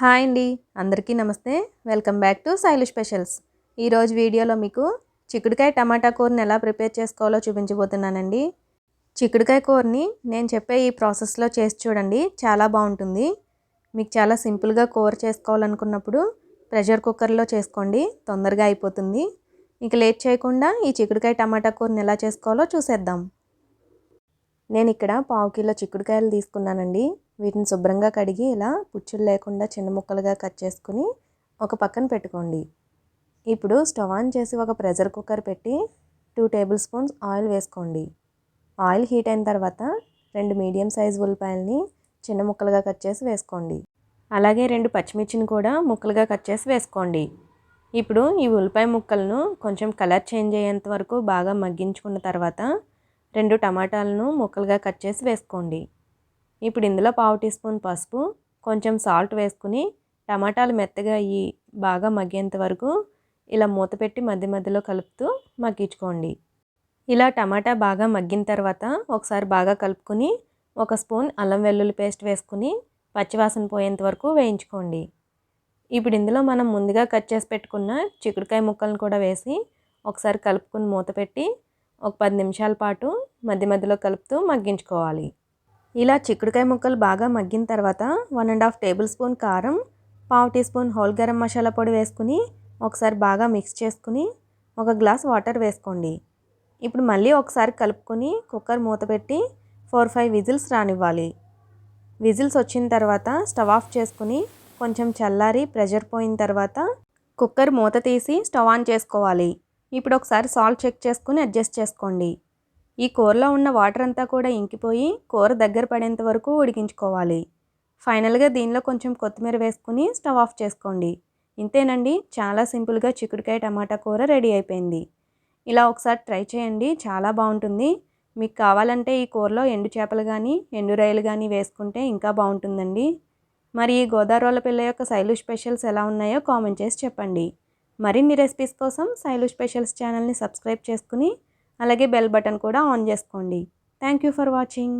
Hi అండి. అందరికీ నమస్తే. Welcome back to Sailu specials. ఈరోజు వీడియోలో మీకు చిక్కుడుకాయ టమాటా కూరని ఎలా ప్రిపేర్ చేసుకోవాలో చూపించబోతున్నానండి. చిక్కుడుకాయ కూరని నేను చెప్పే ఈ ప్రాసెస్లో చేసి చూడండి. చాలా బాగుంటుంది. మీకు చాలా సింపుల్గా కూర చేసుకోవాలనుకున్నప్పుడు ప్రెషర్ కుక్కర్లో చేసుకోండి. తొందరగా అయిపోతుంది. ఇక లేట్ చేయకుండా ఈ చిక్కుడుకాయ టమాటా కూరని ఎలా చేసుకోవాలో చూసేద్దాం. నేను ఇక్కడ పావు కిలో చిక్కుడుకాయలు తీసుకున్నానండి. వీటిని శుభ్రంగా కడిగి ఇలా పుచ్చులు లేకుండా చిన్న ముక్కలుగా కట్ చేసుకుని ఒక పక్కన పెట్టుకోండి. ఇప్పుడు స్టవ్ ఆన్ చేసి ఒక ప్రెషర్ కుక్కర్ పెట్టి టూ టేబుల్ స్పూన్స్ ఆయిల్ వేసుకోండి. ఆయిల్ హీట్ అయిన తర్వాత రెండు మీడియం సైజ్ ఉల్లిపాయలని చిన్న ముక్కలుగా కట్ చేసి వేసుకోండి. అలాగే రెండు పచ్చిమిర్చిని కూడా ముక్కలుగా కట్ చేసి వేసుకోండి. ఇప్పుడు ఈ ఉల్లిపాయ ముక్కలను కొంచెం కలర్ చేంజ్ అయ్యేంత వరకు బాగా మగ్గించుకున్న తర్వాత రెండు టమాటాలను ముక్కలుగా కట్ చేసి వేసుకోండి. ఇప్పుడు ఇందులో పావు టీ స్పూన్ పసుపు కొంచెం సాల్ట్ వేసుకుని టమాటాలు మెత్తగా అయ్యి బాగా మగ్గేంత వరకు ఇలా మూత పెట్టి మధ్య మధ్యలో కలుపుతూ మగ్గించుకోండి. ఇలా టమాటా బాగా మగ్గిన తర్వాత ఒకసారి బాగా కలుపుకొని ఒక స్పూన్ అల్లం వెల్లుల్లి పేస్ట్ వేసుకుని పచ్చివాసన పోయేంత వరకు వేయించుకోండి. ఇప్పుడు ఇందులో మనం ముందుగా కట్ చేసి పెట్టుకున్న చిక్కుడుకాయ ముక్కలను కూడా వేసి ఒకసారి కలుపుకుని మూత పెట్టి ఒక పది నిమిషాల పాటు మధ్య మధ్యలో కలుపుతూ మగ్గించుకోవాలి. ఇలా చిక్కుడుకాయ ముక్కలు బాగా మగ్గిన తర్వాత one and half table spoon కారం పావు tea spoon whole garam masala పొడి వేసుకుని ఒకసారి బాగా మిక్స్ చేసుకుని ఒక గ్లాస్ వాటర్ వేసుకోండి. ఇప్పుడు మళ్ళీ ఒకసారి కలుపుకొని కుక్కర్ మూత పెట్టి ఫోర్ ఫైవ్ విజిల్స్ రానివ్వాలి. విజిల్స్ వచ్చిన తర్వాత స్టవ్ ఆఫ్ చేసుకుని కొంచెం చల్లారి ప్రెషర్ పోయిన తర్వాత కుక్కర్ మూత తీసి స్టవ్ ఆన్ చేసుకోవాలి. ఇప్పుడు ఒకసారి సాల్ట్ చెక్ చేసుకుని అడ్జస్ట్ చేసుకోండి. ఈ కూరలో ఉన్న వాటర్ అంతా కూడా ఇంకిపోయి కూర దగ్గర పడేంత వరకు ఉడికించుకోవాలి. ఫైనల్గా దీనిలో కొంచెం కొత్తిమీర వేసుకుని స్టవ్ ఆఫ్ చేసుకోండి. ఇంతేనండి చాలా సింపుల్గా చిక్కుడుకాయ టమాటా కూర రెడీ అయిపోయింది. ఇలా ఒకసారి ట్రై చేయండి చాలా బాగుంటుంది. మీకు కావాలంటే ఈ కూరలో ఎండు చేపలు కానీ ఎండు రొయ్యలు కానీ వేసుకుంటే ఇంకా బాగుంటుందండి. మరి ఈ గోదావరి పిల్ల యొక్క శైలు స్పెషల్స్ ఎలా ఉన్నాయో కామెంట్ చేసి చెప్పండి. మరిన్ని రెసిపీస్ కోసం శైలు స్పెషల్స్ ఛానల్ని సబ్స్క్రైబ్ చేసుకుని అలాగే బెల్ బటన్ కూడా ఆన్ చేసుకోండి. Thank you for watching.